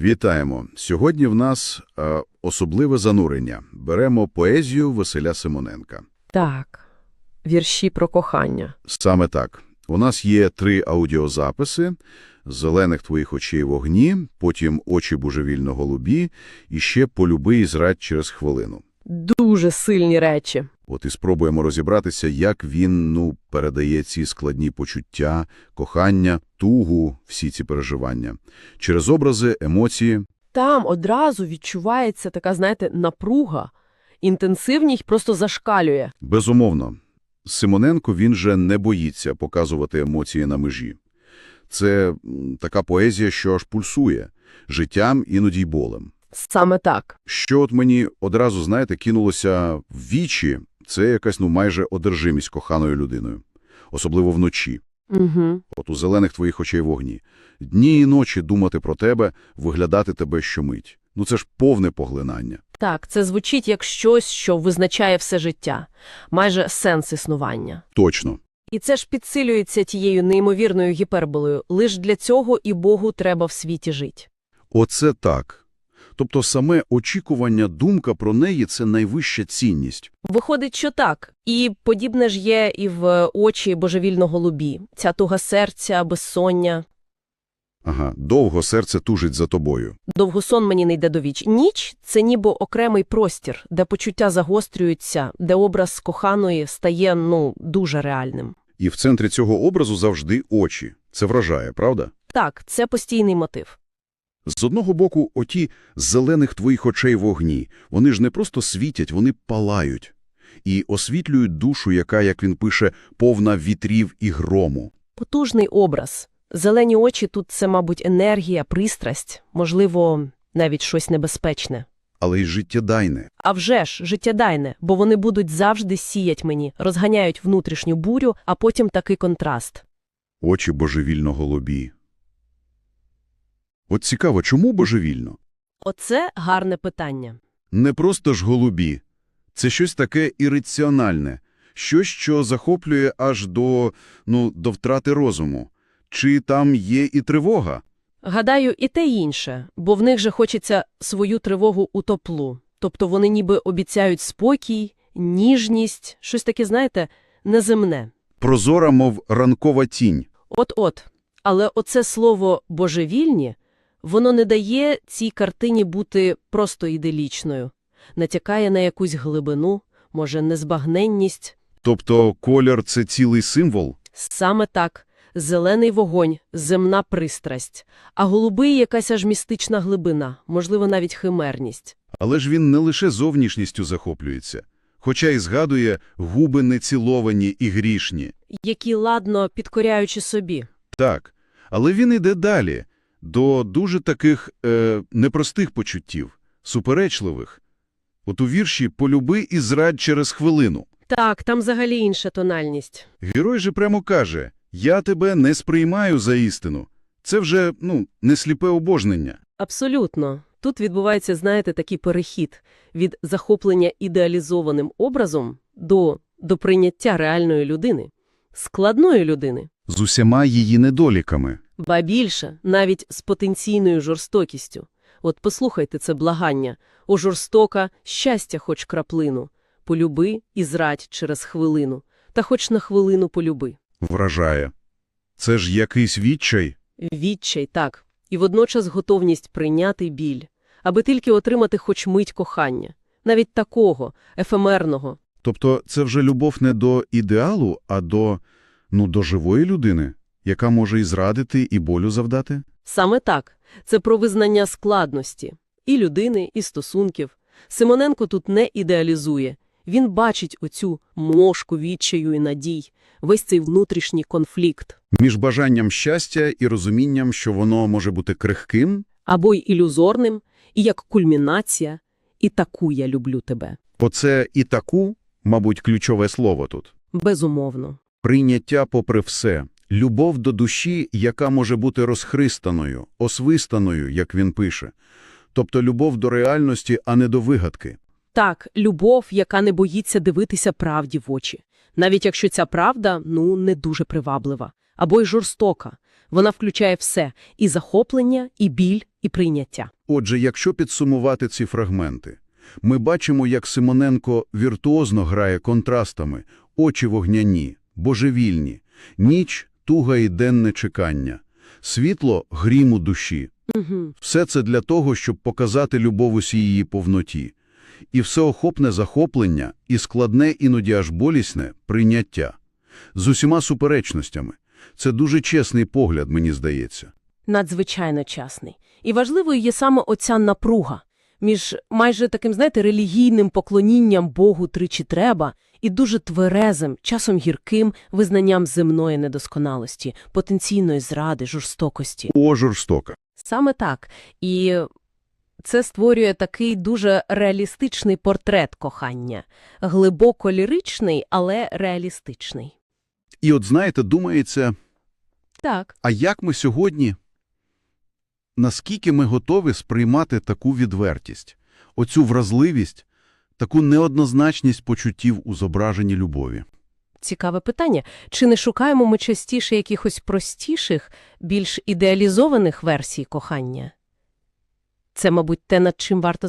Вітаємо! Сьогодні в нас е, особливе занурення. Беремо поезію Василя Симоненка. Так, вірші про кохання. Саме так. У нас є три аудіозаписи «Зелених твоїх очей вогні», потім «Очі божевільно голубі» і ще «Полюби і зрадь через хвилину». Дуже сильні речі. От і спробуємо розібратися, як він ну, передає ці складні почуття, кохання, тугу, всі ці переживання. Через образи, емоції. Там одразу відчувається така, знаєте, напруга. Інтенсивність просто зашкалює. Безумовно. Симоненко він же не боїться показувати емоції на межі. Це така поезія, що аж пульсує життям, іноді й болем. Саме так. Що от мені одразу, знаєте, кинулося в вічі, це якась ну майже одержимість коханою людиною. Особливо вночі. Угу. От у зелених твоїх очей вогні. Дні і ночі думати про тебе, виглядати тебе щомить. Ну це ж повне поглинання. Так, це звучить як щось, що визначає все життя. Майже сенс існування. Точно. І це ж підсилюється тією неймовірною гіперболою. Лиш для цього і Богу треба в світі жити. Оце так. Тобто саме очікування, думка про неї – це найвища цінність. Виходить, що так. І подібне ж є і в очі божевільно голубі. Ця туга серця, безсоння. Ага, довго серце тужить за тобою. Довгосон мені не йде до віч. Ніч – це ніби окремий простір, де почуття загострюються, де образ коханої стає, ну, дуже реальним. І в центрі цього образу завжди очі. Це вражає, правда? Так, це постійний мотив. З одного боку, оті зелених твоїх очей вогні, вони ж не просто світять, вони палають. І освітлюють душу, яка, як він пише, повна вітрів і грому. Потужний образ. Зелені очі тут – це, мабуть, енергія, пристрасть, можливо, навіть щось небезпечне. Але й життєдайне. А вже ж, життєдайне, бо вони будуть завжди сіять мені, розганяють внутрішню бурю, а потім такий контраст. Очі божевільно голубі. От цікаво, чому божевільно? Оце гарне питання. Не просто ж голубі. Це щось таке ірраціональне, щось, що захоплює аж до, ну, до втрати розуму. Чи там є і тривога? Гадаю, і те інше, бо в них же хочеться свою тривогу утоплу. Тобто вони ніби обіцяють спокій, ніжність, щось таке, знаєте, неземне. Прозора, мов ранкова тінь. От-от. Але оце слово «божевільні» воно не дає цій картині бути просто іделічною. Натякає на якусь глибину, може, незбагненність. Тобто колір – це цілий символ? Саме так. Зелений вогонь, земна пристрасть, а голубий – якась аж містична глибина, можливо, навіть химерність. Але ж він не лише зовнішністю захоплюється. Хоча й згадує губи неціловані і грішні. Які ладно підкоряючи собі. Так, але він іде далі, до дуже таких е, непростих почуттів, суперечливих. От у вірші «Полюби і зрадь через хвилину». Так, там взагалі інша тональність. Герой же прямо каже «Я тебе не сприймаю за істину». Це вже, ну, не сліпе обожнення. Абсолютно. Тут відбувається, знаєте, такий перехід від захоплення ідеалізованим образом до, до прийняття реальної людини, складної людини. З усіма її недоліками. Ба більше, навіть з потенційною жорстокістю. От послухайте це благання. О жорстока, щастя хоч краплину. Полюби і зрадь через хвилину. Та хоч на хвилину полюби. Вражає. Це ж якийсь відчай. Відчай, так. І водночас готовність прийняти біль, аби тільки отримати хоч мить кохання. Навіть такого, ефемерного. Тобто це вже любов не до ідеалу, а до, ну, до живої людини, яка може і зрадити, і болю завдати? Саме так. Це про визнання складності. І людини, і стосунків. Симоненко тут не ідеалізує. Він бачить оцю мошку відчаю і надій, весь цей внутрішній конфлікт. Між бажанням щастя і розумінням, що воно може бути крихким, Або й ілюзорним, і як кульмінація, і таку я люблю тебе. оце і таку, мабуть, ключове слово тут. Безумовно. Прийняття попри все. Любов до душі, яка може бути розхристаною, освистаною, як він пише. Тобто любов до реальності, а не до вигадки. Так, любов, яка не боїться дивитися правді в очі. Навіть якщо ця правда, ну, не дуже приваблива. Або й жорстока. Вона включає все – і захоплення, і біль, і прийняття. Отже, якщо підсумувати ці фрагменти, ми бачимо, як Симоненко віртуозно грає контрастами, очі вогняні, божевільні, ніч – туга і денне чекання, світло – грім у душі. Угу. Все це для того, щоб показати любов усій її повноті. І всеохопне захоплення, і складне, іноді аж болісне – прийняття. З усіма суперечностями. Це дуже чесний погляд, мені здається. Надзвичайно часний. І важливою є саме оця напруга між майже таким, знаєте, релігійним поклонінням Богу тричі треба і дуже тверезим, часом гірким визнанням земної недосконалості, потенційної зради, жорстокості. О, жорстока. Саме так. І це створює такий дуже реалістичний портрет кохання. Глибоко ліричний, але реалістичний. І от знаєте, думається, Так. а як ми сьогодні, наскільки ми готові сприймати таку відвертість, оцю вразливість, таку неоднозначність почуттів у зображенні любові? Цікаве питання. Чи не шукаємо ми частіше якихось простіших, більш ідеалізованих версій кохання? Це, мабуть, те, над чим варто